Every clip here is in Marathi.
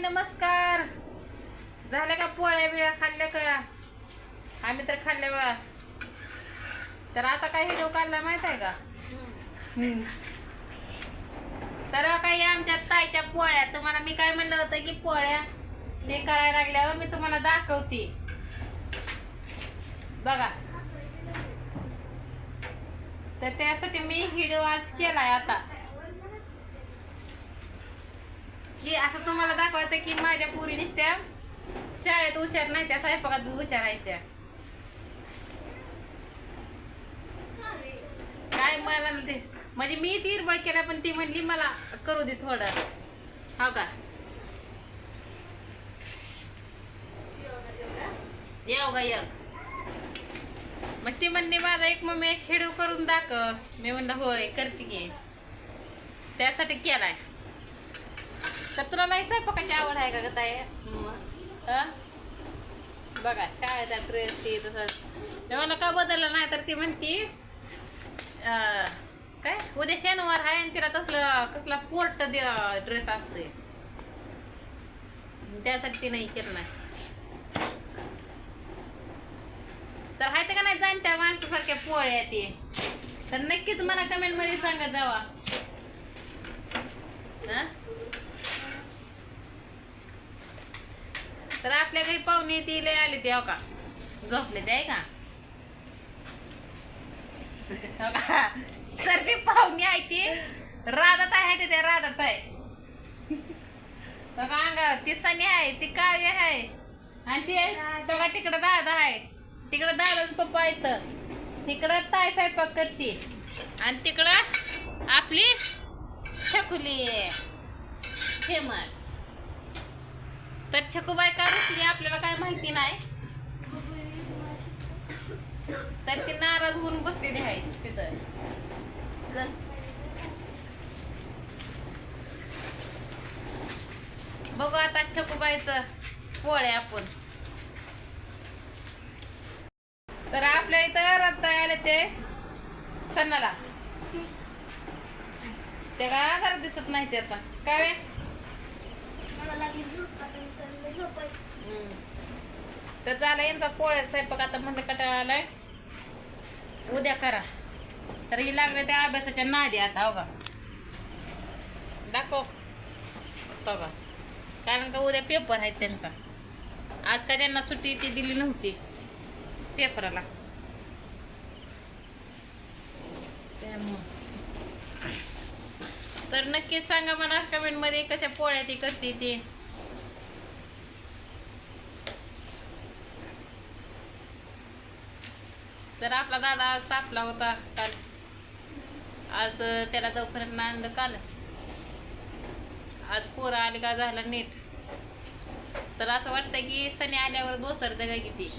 नमस्कार. झाल्या का पोळ्या बिळ्या खाल्ल्या का? आम्ही तर खाल्ल्या बा. तर आता काय व्हिडिओ काढला माहीत आहे का. तर काही आमच्या ताईच्या पोळ्या. तुम्हाला मी काय म्हणलं होतं की पोळ्या ते करायला लागल्यावर मी तुम्हाला दाखवते. बघा. तर त्यासाठी मी व्हिडिओ आज केलाय आता. की असं तुम्हाला दाखवायचं की माझ्या पुरी त्या शाळेत हुशार नाही त्या स्वयंपाकात बी हुशार आहेत त्या. काय मला ते म्हणजे मी तीरबळ केला पण ती म्हणली मला करू दे थोडं. हो का? येऊ का येऊ. मग ती म्हणली माझा एक मम्मी एक करून दाखव. मी म्हणलं होय करते की. त्यासाठी केलाय. तर तुला नाही स्वयंपाकाची आवड आहे का ग ताई? बघा शाळेचा ड्रेस ती तसं मी का बदललं नाही? तर ती म्हणती अं, काय? उद्या शनिवार आहे आणि तिला तसलं कसला पोर्ट ड्रेस असतोय. त्यासाठी ती नाही केलं नाही तर हाय का नाही जाणत्या माणसासारख्या पोळ्या ते. तर नक्कीच मला कमेंटमध्ये सांगा जावा. हा? तर आपल्या काही पाहुणे ती लय आली ते हो का? झोपले ते आहे का? तर ती पाहुणे आहे ती राधात आहे ते त्या राधात आहे. बघा ती सनी आहे ती काव्य आहे. आणि ती बघा तिकडं दादा आहे. तिकडं दादा पप्पा आहेत. तिकडं ताय स्वयंपाक करते. आणि तिकडं आपली छकुली. फेमस तर छकुबाई का रुसली आपल्याला काय माहिती नाही. तर ती नाराज होऊन बसलेली आहे तिथं. बघू आता छकुबाईचं पोळे आपण. तर आपल्या इथं रत्ता आले ते सणाला. ते का दिसत नाही ते आता. काय तर झालं यांचा पोळ्या स्वयंपाक आता म्हणलं कटाळा आलाय. उद्या करा. तर ही लागले त्या अभ्यासाच्या नादी आता हो का? दाखव. हो का कारण का उद्या पेपर आहे त्यांचा. आज का त्यांना सुट्टी ती दिली नव्हती. पेपराला. त्यामुळं. तर नक्कीच सांगा मला कमेंटमध्ये कशा पोळ्या ती करते ती. तर आपला दादा आज तापला होता काल. आज त्याला दवाखान्यात आणलं काल आज पोरं आली का झाला नीट. तर असं वाटतं की सणी आल्यावर दोसर जगा किती.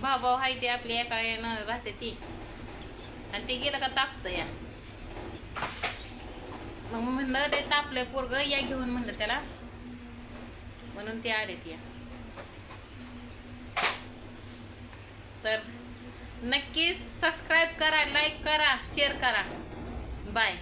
भाऊ भाऊ आहे ते आपली एका यानं राहते ती. आणि ते गेलं का तापतं या. मग म्हणलं ते तापलं पोरग या घेऊन म्हणलं त्याला. म्हणून ते आले ती तर नक्कीच सबस्क्राईब करा लाईक करा शेअर करा. बाय